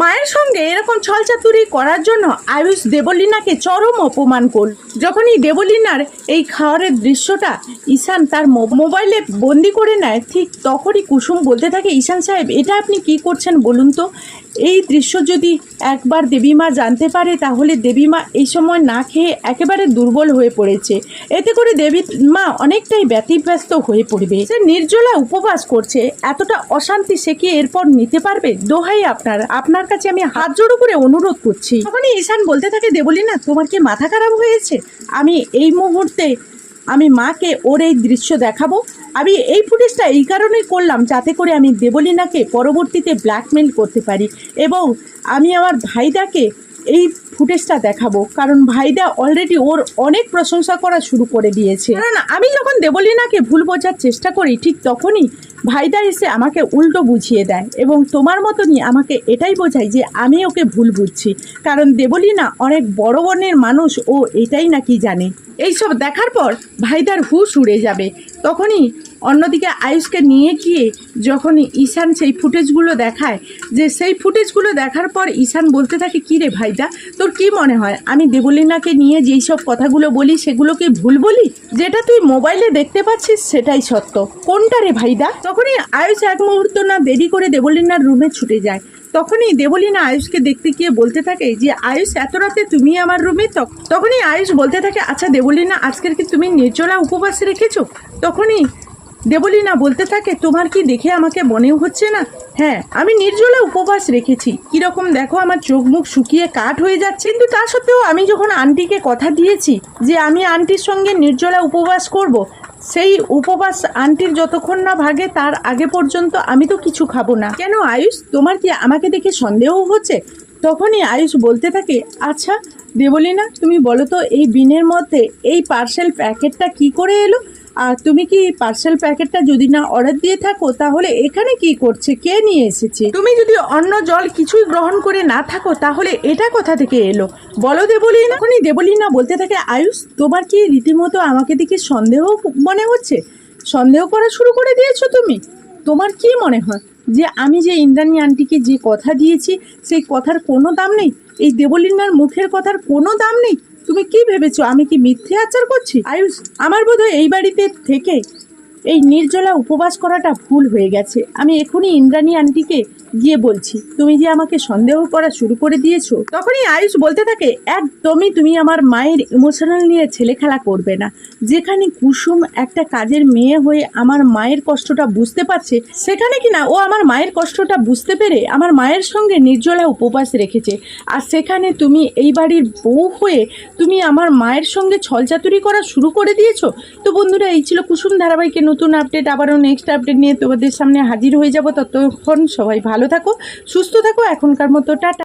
মায়ের সঙ্গে এরকম ছলচাতুরি করার জন্য আয়ুষ দেবলীনাকে চরম অপমান করল। যখনই দেবলীনার এই খাওয়ারের দৃশ্যটা ঈশান তার মোবাইলে বন্দি করে নেয়, ঠিক তখনই কুসুম বলতে থাকে, ঈশান সাহেব, এটা আপনি কি করছেন বলুন তো? এই দৃশ্য যদি একবার দেবীমা জানতে পারে, তাহলে দেবীমা এই সময় না খেয়ে একেবারে দুর্বল হয়ে পড়েছে। এতে করে দেবী মা অনেকটাই ব্যতিব্যস্ত হয়ে পড়বে। সে নির্জলা উপবাস করছে। এতটা অশান্তি সে কি এরপর নিতে পারবে? দোহাই আপনার। আপনার কাছে আমি হাত জোড়ো করে অনুরোধ করছি। তখনই ঈশান বলতে থাকে দেবলি না তোমার কি মাথা খারাপ হয়েছে? আমি এই মুহূর্তে আমি মাকে ওর এই দৃশ্য দেখাবো। আমি এই ফুটেজটা এই কারণেই করলাম যাতে করে আমি দেবলীনাকে পরবর্তীতে ব্ল্যাকমেল করতে পারি। এবং আমি আমার ভাইদাকে এই ফুটেজটা দেখাবো। কারণ ভাইদা অলরেডি ওর অনেক প্রশংসা করা শুরু করে দিয়েছে। কারণ আমি যখন দেবলীনাকে ভুল বোঝার চেষ্টা করি, ঠিক তখনই ভাইদা এসে আমাকে উল্টো বুঝিয়ে দেয় এবং তোমার মতনই আমাকে এটাই বোঝায় যে আমি ওকে ভুল বুঝছি। কারণ দেবলীনা অনেক বড় বর্ণের মানুষ, ও এটাই নাকি জানে। এইসব দেখার পর ভাইদার হুশ উড়ে যাবে। তখনই অন্যদিকে আয়ুষকে নিয়ে গিয়ে যখনই ঈশান সেই ফুটেজগুলো দেখায়, যে সেই ফুটেজগুলো দেখার পর ঈশান বলতে থাকে, কী রে ভাইদা তোর কি মনে হয়? আমি দেবলীনাকে নিয়ে যেই সব কথাগুলো বলি, সেগুলো কি ভুল বলি? যেটা তুই মোবাইলে দেখতে পাচ্ছিস, সেটাই সত্য। কোনটা রে ভাইদা? তখনই আয়ুষ এক মুহূর্ত না দেরি করে দেবলীনার রুমে ছুটে যায়। তখনই দেবলীনা আয়ুষকে দেখতে গিয়ে বলতে থাকে যে, আয়ুষ, এত রাতে তুমি আমার রুমে? তখনই আয়ুষ বলতে থাকে আচ্ছা দেবলীনা, আজকের কি তুমি নির্জলা উপবাস রেখেছো? তখনই দেবলীনা বলতে থাকে, তোমার কি দেখে আমাকে মনেও হচ্ছে না? হ্যাঁ আমি নির্জলা উপবাস রেখেছি। কীরকম দেখো আমার চোখ মুখ শুকিয়ে কাঠ হয়ে যাচ্ছে, কিন্তু তা সত্ত্বেও আমি যখন আন্টিকে কথা দিয়েছি যে আমি আন্টির সঙ্গে নির্জলা উপবাস করব। সেই উপবাস আন্টির যতক্ষণ না ভাগে, তার আগে পর্যন্ত আমি তো কিছু খাব না। কেন আয়ুষ, তোমার কি আমাকে দেখে সন্দেহ হচ্ছে? তখনই আয়ুষ বলতে থাকে আচ্ছা দেবলীনা তুমি বলো তো, এই বিনের মধ্যে এই পার্সেল প্যাকেটটা কি করে এলো? আর তুমি কি পার্সেল প্যাকেটটা যদি না অর্ডার দিয়ে থাকো, তাহলে এখানে কি করছে? কে নিয়ে এসেছে? তুমি যদি অন্য জল কিছুই গ্রহণ করে না থাকো, তাহলে এটা কোথা থেকে এলো? বলো দেবলীনা এখনই দেবলীনা বলতে থাকে, আয়ুষ, তোমার কি রীতিমতো আমাকে দেখে সন্দেহ মনে হচ্ছে? সন্দেহ করা শুরু করে দিয়েছ তুমি? তোমার কি মনে হয়? যে আমি যে ইন্দ্রাণী আন্টিকে যে কথা দিয়েছি, সেই কথার কোনো দাম নেই? এই দেবলীনার মুখের কথার কোনো দাম নেই? তুমি কি ভেবেছো? আমি কি মিথ্যে আচার করছি? আয়ুষ, আমার বোধহয় এই বাড়িতে থেকে এই নির্জলা উপবাস করাটা ভুল হয়ে গেছে। আমি এখনই ইন্দ্রাণী আন্টিকে গিয়ে বলছি, তুমি যে আমাকে সন্দেহ করা শুরু করে দিয়েছ? তখনই আয়ুষ বলতে থাকে, একদমই তুমি আমার মায়ের ইমোশনাল নিয়ে ছেলে খেলা করবে না। যেখানে কুসুম একটা কাজের মেয়ে হয়ে আমার মায়ের কষ্টটা বুঝতে পারছে, সেখানে কি না ও আমার মায়ের কষ্টটা বুঝতে পেরে আমার মায়ের সঙ্গে নির্জলা উপবাস রেখেছে। আর সেখানে তুমি এই বাড়ির বউ হয়ে তুমি আমার মায়ের সঙ্গে ছলচাতুরি করা শুরু করে দিয়েছ? তো বন্ধুরা, এই ছিল কুসুম ধারাবাহিকের নতুন আপডেট আবারও নেক্সট আপডেট নিয়ে তোমাদের সামনে হাজির হয়ে যাব। ততক্ষণ সবাই ভালো থাকো সুস্থ থাকো এখনকার মতো টাটা।